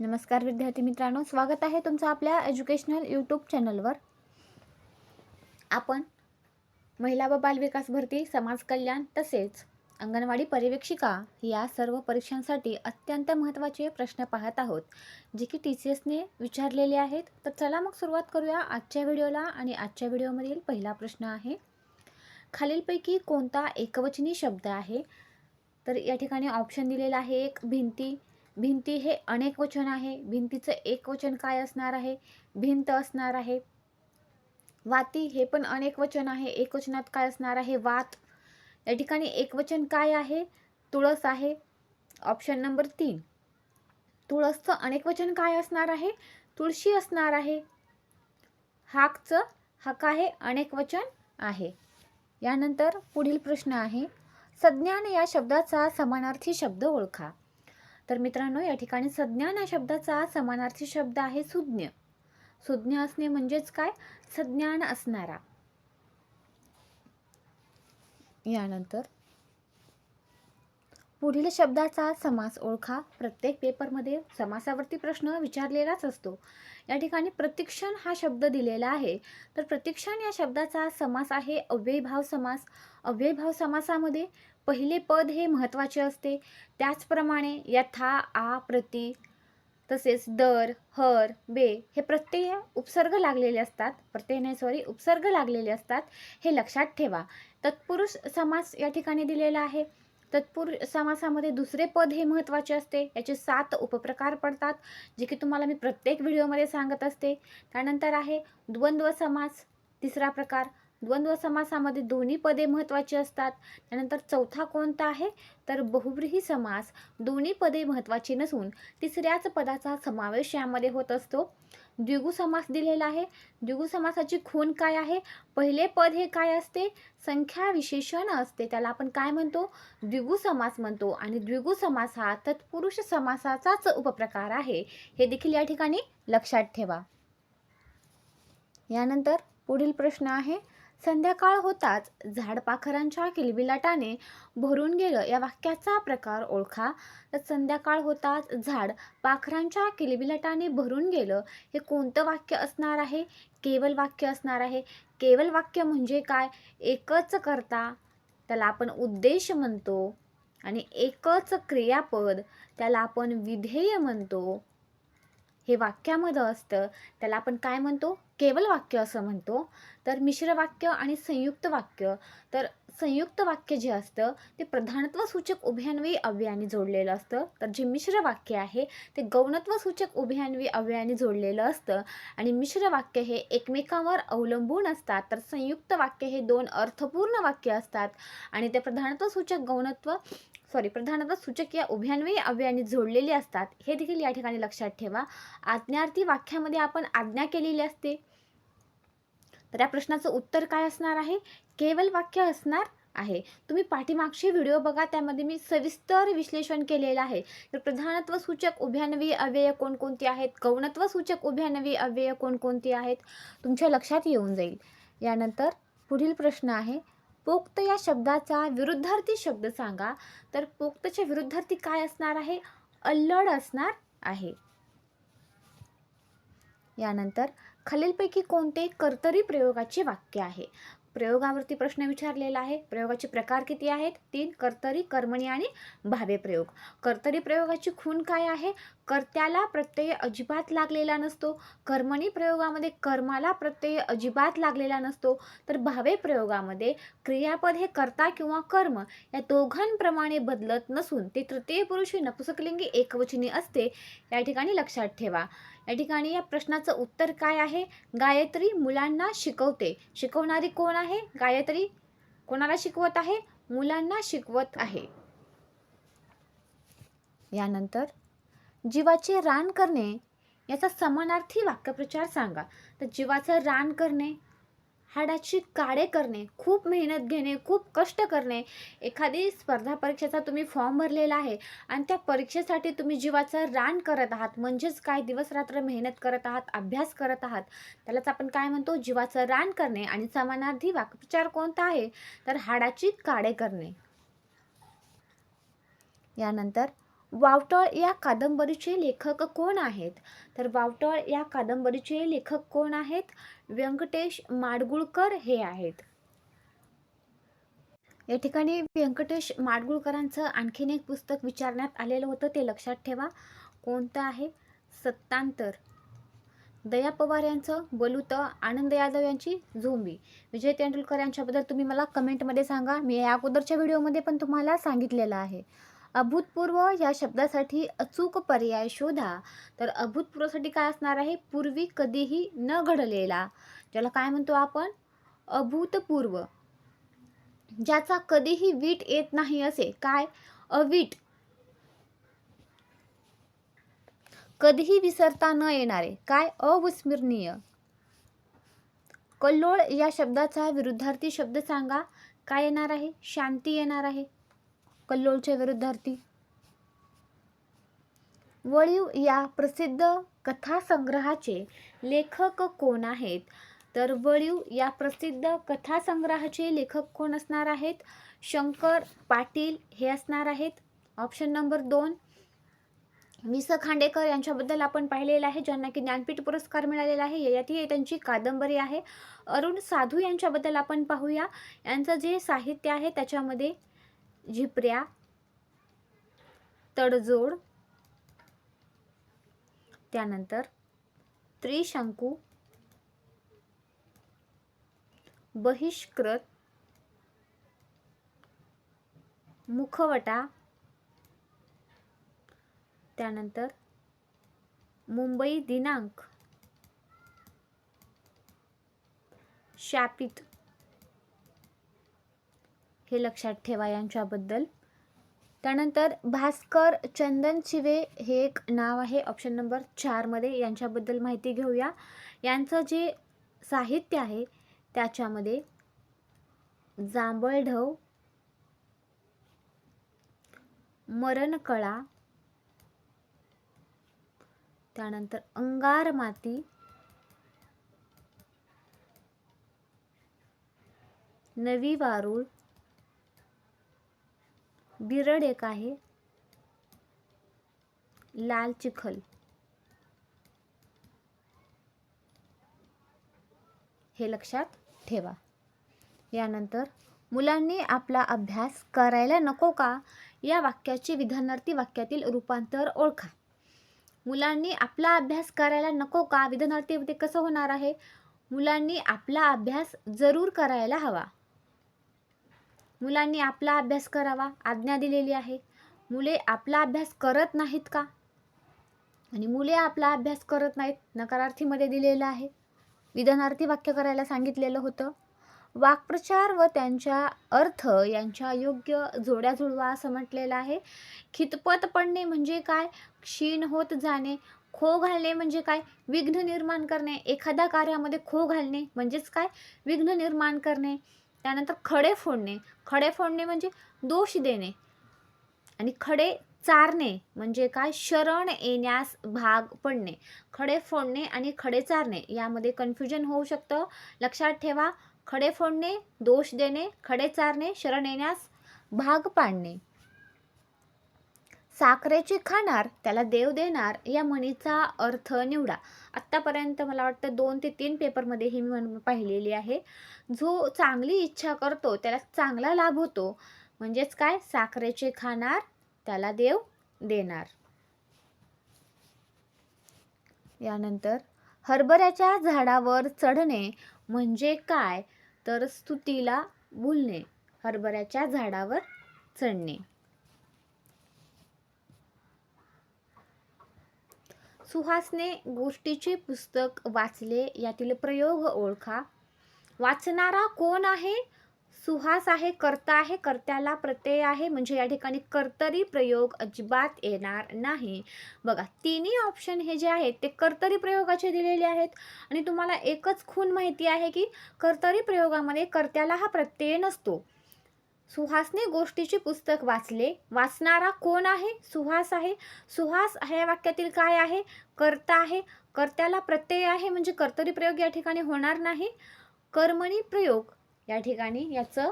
नमस्कार विद्यार्थी मित्रांनो स्वागत आहे तुमचं आपल्या एज्युकेशनल यूट्यूब चॅनलवर आपण महिला व बालविकास भरती समाज कल्याण तसेच अंगणवाडी पर्यवेक्षिका या सर्व परीक्षांसाठी अत्यंत महत्त्वाचे प्रश्न पाहत आहोत जे की टी सी एसने विचारलेले आहेत. तर चला मग सुरुवात करूया आजच्या व्हिडिओला आणि आजच्या व्हिडिओमधील पहिला प्रश्न आहे खालीलपैकी कोणता एकवचनी शब्द आहे? तर या ठिकाणी ऑप्शन दिलेला आहे एक भिंती भिंती हे अनेक वचन आहे. भिंतीचं एक वचन काय असणार आहे? भिंत असणार आहे. वाती हे पण अनेक वचन आहे. एक वचनात काय असणार आहे? वात. या ठिकाणी एक वचन काय आहे? तुळस आहे. ऑप्शन नंबर तीन. तुळसचं अनेक वचन काय असणार आहे? तुळशी असणार आहे. हाकचं हक आहे अनेक वचन आहे. यानंतर पुढील प्रश्न आहे. संज्ञान या शब्दाचा समानार्थी शब्द ओळखा. तर मित्रांनो या ठिकाणी संज्ञान या शब्दाचा समानार्थी शब्द आहे सुज्ञ. सुज्ञ असणे म्हणजेच काय? संज्ञान असणारा. यानंतर पुढील शब्दाचा समास ओळखा. प्रत्येक पेपरमध्ये समासावरती प्रश्न विचारलेलाच असतो. या ठिकाणी प्रतिक्षण हा शब्द दिलेला आहे. तर प्रतिक्षण या शब्दाचा समास आहे अव्ययभाव समास. अव्ययभाव समासामध्ये पहिले पद हे महत्त्वाचे असते. त्याचप्रमाणे यथा आ प्रति तसेच दर हर बे हे प्रत्यय उपसर्ग लागलेले असतात. प्रत्यय नाही सॉरी उपसर्ग लागलेले असतात. हे लक्षात ठेवा. तत्पुरुष समास या ठिकाणी दिलेला आहे. तत्पुरुष समासामध्ये दुसरे पद हे महत्त्वाचे असते. याचे सात उपप्रकार पडतात जे की तुम्हाला मी प्रत्येक व्हिडिओमध्ये सांगत असते. त्यानंतर आहे द्वंद्व समास तिसरा प्रकार. द्वंद्व समासामध्ये दोन्ही पदे महत्त्वाची असतात. त्यानंतर चौथा कोणता आहे? तर बहुव्रीही समास. दोन्ही पदे महत्त्वाची नसून तिसऱ्याच पदाचा समावेश यामध्ये होत असतो. द्विगु समास दिलेला आहे. द्विगु समासाची खून काय आहे? पहिले पद हे काय असते? संख्या विशेषण असते. त्याला आपण काय म्हणतो? द्विगु समास म्हणतो. आणि द्विगु समास हा तत्पुरुष समासाचाच उपप्रकार आहे. हे देखील या ठिकाणी लक्षात ठेवा. यानंतर पुढील प्रश्न आहे. संध्याकाळ होताच झाडपाखरांच्या किलबिलाटाने भरून गेलं. या वाक्याचा प्रकार ओळखा. तर संध्याकाळ होताच झाड पाखरांच्या किलबिलाटाने भरून गेलं. हे कोणतं वाक्य असणार आहे? केवल वाक्य असणार आहे. केवल वाक्य म्हणजे काय? एकच करता. त्याला आपण उद्देश म्हणतो. आणि एकच क्रियापद त्याला आपण विधेय म्हणतो. हे वाक्यामध्ये असतं. त्याला आपण काय म्हणतो? केवल वाक्य असं म्हणतो. तर मिश्र वाक्य आणि संयुक्त वाक्य. तर संयुक्त वाक्य जे असतं ते प्रधानत्व सूचक उभयान्वयी अव्ययाने जोडलेलं असतं. तर जे मिश्र वाक्य आहे ते गौणत्व सूचक उभयान्वयी अव्ययाने जोडलेलं असतं. आणि मिश्र वाक्य हे एकमेकांवर अवलंबून असतात. तर संयुक्त वाक्य हे दोन अर्थपूर्ण वाक्य असतात. आणि ते प्रधानत्व सूचक गौणत्व सॉरी प्रधानत्व सूचक या उभयान्वयी अव्ययाने जोडलेले असतात. हे देखील या ठिकाणी लक्षात ठेवा. आज्ञार्थी वाक्यामध्ये आपण आज्ञा केलेली असते. तर या प्रश्नाचं उत्तर काय असणार आहे? केवल वाक्य असणार आहे. तुम्ही पाठीमागचे व्हिडिओ बघा त्यामध्ये मी सविस्तर विश्लेषण केलेलं आहे. तर प्रधानत्व सूचक उभ्यानवी अव्यय कोणकोणती आहेत? गौणत्व सूचक उभ्यानवी अव्यय कोणकोणती आहेत? तुमच्या लक्षात येऊन जाईल. यानंतर पुढील प्रश्न आहे. पोक्त या शब्दाचा विरुद्धार्थी शब्द सांगा. तर पोक्तच्या विरुद्धार्थी काय असणार आहे? अल्लड असणार आहे. यानंतर खालीलपैकी कोणते कर्तरी प्रयोगाचे वाक्य आहे? प्रयोगावरती प्रश्न विचारलेला आहे. प्रयोगाचे प्रकार किती आहेत? तीन कर्तरी कर्मणी आणि भावे प्रयोग. कर्तरी प्रयोगाची खून काय आहे? कर्त्याला प्रत्यय अजिबात लागलेला नसतो. कर्मणी प्रयोगामध्ये कर्माला प्रत्यय अजिबात लागलेला नसतो. तर भावे प्रयोगामध्ये क्रियापद हे कर्ता किंवा कर्म या दोघांप्रमाणे बदलत नसून ते तृतीय पुरुषी नपुसकलिंगी एकवचनी असते. या ठिकाणी लक्षात ठेवा. या ठिकाणी या प्रश्नाचं उत्तर काय आहे? गायत्री मुलांना शिकवते. शिकवणारी कोण आहे गायत्री कोणाला शिकवत आहे? मुलांना शिकवत आहे. यानंतर जीवाचे रान करणे याचा समानार्थी वाक्यप्रचार सांगा. तर जीवाचं रान करणे हाडाची काळे करणे खूप मेहनत घेणे खूप कष्ट करणे एखादी स्पर्धा परीक्षेचा तुम्ही फॉर्म भरलेला आहे आणि त्या परीक्षेसाठी तुम्ही जीवाचं रान करत आहात म्हणजेच काय? दिवस रात्र मेहनत करत आहात अभ्यास करत आहात. त्यालाच आपण काय म्हणतो? जीवाचं रान करणे. आणि समानार्थी वाक्प्रचार कोणता आहे? तर हाडाची काळे करणे. यानंतर वावटळ या कादंबरीचे लेखक कोण आहेत? तर वावटळ या कादंबरीचे लेखक कोण आहेत? व्यंकटेश माडगुळकर हे आहेत. या ठिकाणी व्यंकटेश माडगुळकरांचं आणखीन एक पुस्तक विचारण्यात आलेलं होतं ते लक्षात ठेवा. कोणतं आहे? सत्तांतर. दया पवार यांचं बलुत आनंद यादव यांची झोंबी. विजय तेंडुलकर यांच्याबद्दल तुम्ही मला कमेंटमध्ये सांगा. मी या अगोदरच्या व्हिडिओमध्ये पण तुम्हाला सांगितलेलं आहे. अभूतपूर्व या शब्दासाठी अचूक पर्याय शोधा. तर अभूतपूर्वसाठी काय असणार आहे? पूर्वी कधीही न घडलेला ज्याला काय म्हणतो आपण? अभूतपूर्व. ज्याचा कधीही वीट येत नाही असे. काय? अवीट. कधीही विसरता न येणारे. काय? अविस्मरणीय. कल्लोळ या शब्दाचा विरुद्धार्थी शब्द सांगा. काय येणार आहे? शांती येणार आहे. कल्लोळचे विरुद्धार्थी. वळीव या प्रसिद्ध कथासंग्रहाचे लेखक कोण आहेत? तर वळीव या प्रसिद्ध कथासंग्रहाचे लेखक कोण असणार आहेत? शंकर पाटील हे असणार आहेत. ऑप्शन नंबर दोन. वि स खांडेकर यांच्याबद्दल आपण पाहिलेलं आहे ज्यांना की ज्ञानपीठ पुरस्कार मिळालेला आहे. ययाती त्यांची कादंबरी आहे. अरुण साधू यांच्याबद्दल आपण पाहूया. यांचं जे साहित्य आहे त्याच्यामध्ये झिपऱ्या तडजोड त्यानंतर त्रिशंकू बहिष्कृत मुखवटा त्यानंतर मुंबई दिनांक शापित हे लक्षात ठेवा यांच्याबद्दल. त्यानंतर भास्कर चंदन शिवे हे एक नाव आहे. ऑप्शन नंबर चारमध्ये यांच्याबद्दल माहिती घेऊया. यांचं जे साहित्य आहे त्याच्यामध्ये जांभळढव मरणकळा त्यानंतर अंगार माती नवी वारूळ बिरड एक आहे. लाल चिखल. हे लक्षात ठेवा. यानंतर मुलांनी आपला अभ्यास करायला नको का? या वाक्याचे विधानार्थी वाक्यातील रूपांतर ओळखा. मुलांनी आपला अभ्यास करायला नको का? विधानार्थी ते कसं होणार आहे? मुलांनी आपला अभ्यास जरूर करायला हवा. मुलांनी आपला अभ्यास करावा आज्ञा दिलेली आहे. मुले आपला अभ्यास करत नाहीत का? आणि मुले आपला अभ्यास करत नाहीत नकारार्थीमध्ये दिलेलं आहे. विधानार्थी वाक्य करायला सांगितलेलं होतं. वाक्प्रचार व त्यांच्या अर्थ यांच्या योग्य जोड्या जुळवा असं म्हटलेलं आहे. खितपत पडणे म्हणजे काय? क्षीण होत जाणे. खो घालणे म्हणजे काय? विघ्न निर्माण करणे. एखाद्या कार्यामध्ये खो घालणे म्हणजेच काय? विघ्न निर्माण करणे. त्यानंतर खडे फोडणे. खडे फोडणे म्हणजे दोष देणे. आणि खडे चारणे म्हणजे काय? शरण येण्यास भाग पडणे. खडे फोडणे आणि खडे चारणे यामध्ये कन्फ्युजन होऊ शकतं. लक्षात ठेवा. खडे फोडणे दोष देणे. खडे चारणे शरण येण्यास भाग पाडणे. साखरेची खाणार त्याला देव देणार या म्हणीचा अर्थ निवडा. आत्तापर्यंत मला वाटतं दोन ते तीन पेपरमध्ये ही मी म्हण पाहिलेली आहे. जो चांगली इच्छा करतो त्याला चांगला लाभ होतो. म्हणजेच काय? साखरेचे खाणार त्याला देव देणार. यानंतर हरभऱ्याच्या झाडावर चढणे म्हणजे काय? तर स्तुतीला भुलणे हरभऱ्याच्या झाडावर चढणे. सुहासने गोष्टीचे पुस्तक वाचले यातील प्रयोग ओळखा. वाचणारा कोण आहे? सुहास आहे कर्ता आहे कर्त्याला प्रत्यय आहे म्हणजे या ठिकाणी कर्तरी प्रयोग अजिबात येणार नाही. बघा तिन्ही ऑप्शन हे जे आहेत ते कर्तरी प्रयोगाचे दिलेले आहेत. आणि तुम्हाला एकच खून माहिती आहे की कर्तरी प्रयोगामध्ये कर्त्याला हा प्रत्यय नसतो. सुहासने गोष्टीचे पुस्तक वाचले. वाचणारा कोण आहे? सुहास आहे. सुहास ह्या वाक्यातील काय आहे? कर्ता आहे. कर्त्याला प्रत्यय आहे म्हणजे कर्तरी प्रयोग या ठिकाणी होणार नाही. कर्मणी प्रयोग या ठिकाणी याचं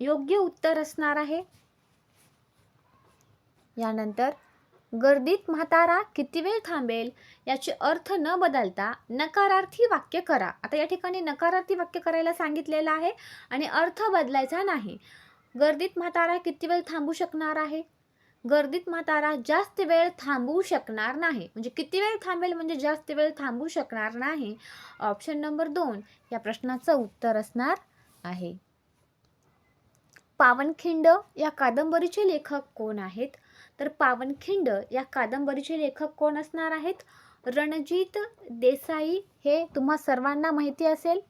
योग्य उत्तर असणार आहे. यानंतर गर्दीत म्हातारा किती वेळ थांबेल? याचे अर्थ न बदलता नकारार्थी वाक्य करा. आता या ठिकाणी नकारार्थी वाक्य करायला सांगितलेलं आहे आणि अर्थ बदलायचा नाही. गर्दीत म्हातारा किती वेळ थांबू शकणार आहे? गर्दीत म्हातारा जास्त वेळ थांबू शकणार नाही. म्हणजे किती वेळ थांबेल म्हणजे जास्त वेळ थांबू शकणार नाही? ऑप्शन नंबर दोन. या प्रश्नाचं उत्तर असणार आहे. पावनखिंड या कादंबरीचे लेखक कोण आहेत? तर पावनखिंड या कादंबरीचे लेखक कोण असणार आहेत? रणजित देसाई हे तुम्हा सर्वांना माहिती असेल?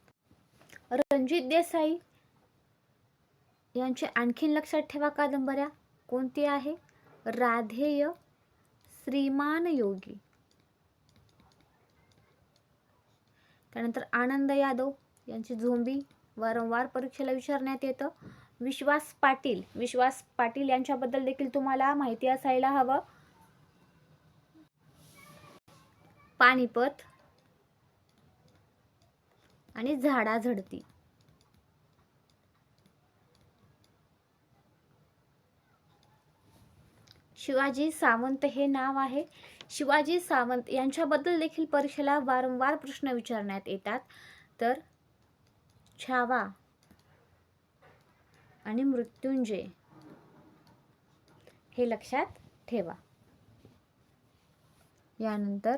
रणजित देसाई. यांचे आणखीन लक्षात ठेवा कादंबऱ्या. कोणती आहे? राधेय श्रीमान योगी. त्यानंतर आनंद यादव यांची झोंबी वारंवार परीक्षेला विचारण्यात येतं. विश्वास पाटील. विश्वास पाटील यांच्याबद्दल देखील तुम्हाला माहिती असायला हवं. पानिपत आणि झाडाझडती. शिवाजी सावंत हे नाव आहे. शिवाजी सावंत यांच्याबद्दल देखील परीक्षेला वारंवार प्रश्न विचारण्यात येतात. तर छावा आणि मृत्युंजय हे लक्षात ठेवा. यानंतर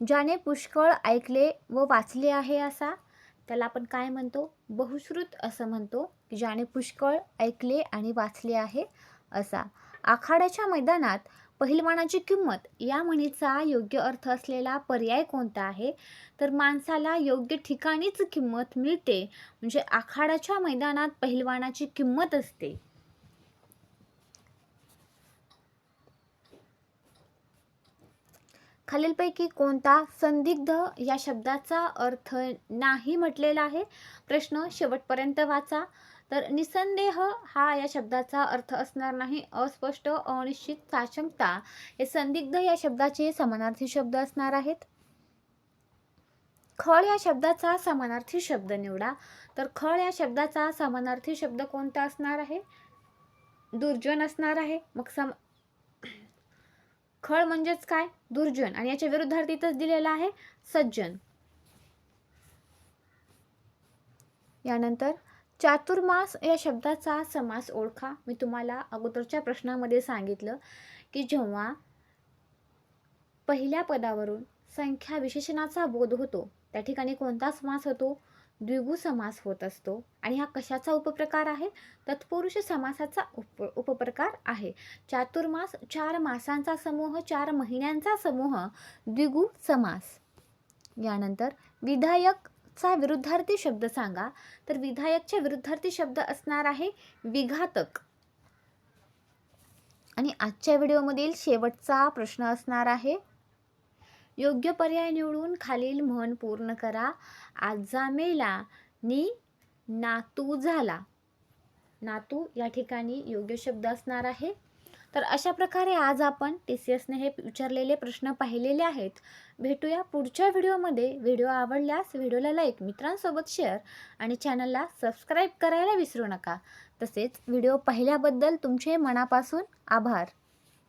ज्याने पुष्कळ ऐकले व वाचले आहे असा त्याला आपण काय म्हणतो? बहुश्रुत असं म्हणतो की ज्याने पुष्कळ ऐकले आणि वाचले आहे असा. आखाड्याच्या मैदानात पहिलवानाची किंमत या म्हणीचा योग्य अर्थ असलेला पर्याय कोणता आहे? तर माणसाला योग्य ठिकाणीच किंमत मिळते म्हणजे आखाड्याच्या मैदानात पहिलवानाची किंमत असते. खालीलपैकी कोणता संदिग्ध या शब्दाचा अर्थ नाही म्हटलेला आहे? प्रश्न शेवटपर्यंत वाचा. तर निसंदेह हा या शब्दाचा अर्थ असणार नाही. अस्पष्ट अनिश्चित साशंकता हे संदिग्ध या शब्दाचे समानार्थी शब्द असणार आहेत. खळ या शब्दाचा समानार्थी शब्द निवडा. तर खळ या शब्दाचा समानार्थी शब्द कोणता असणार आहे? दुर्जन असणार आहे. मग सम खळ म्हणजेच काय? दुर्जन. आणि याच्या विरुद्धार्थीतच दिलेला आहे सज्जन. यानंतर चातुर्मास या शब्दाचा समास ओळखा. मी तुम्हाला अगोदरच्या प्रश्नामध्ये सांगितलं की जेव्हा पहिल्या पदावरून संख्या विशेषणाचा बोध होतो त्या ठिकाणी कोणता समास होतो? द्विगु समास होत असतो. आणि हा कशाचा उपप्रकार आहे? तत्पुरुष समासाचा उप उपप्रकार आहे. चातुर्मास चार मासांचा समूह चार महिन्यांचा समूह द्विगु समास. यानंतर विधायक चा विरुद्धार्थी शब्द सांगा. तर विधायकच्या विरुद्धार्थी शब्द असणार आहे विघातक. आणि आजच्या व्हिडिओमधील शेवटचा प्रश्न असणार आहे योग्य पर्याय निवडून खालील म्हण पूर्ण करा. आजा मेला नी नातू झाला. नातू या ठिकाणी योग्य शब्द असणार आहे. तर अशा प्रकारे आज आपण टी सी एसने हे विचारलेले प्रश्न पाहिलेले आहेत. भेटूया पुढच्या व्हिडिओमध्ये. व्हिडिओ आवडल्यास व्हिडिओला लाईक मित्रांसोबत शेअर आणि चॅनलला सबस्क्राईब करायला विसरू नका. तसेच व्हिडिओ पाहिल्याबद्दल तुमचे मनापासून आभार.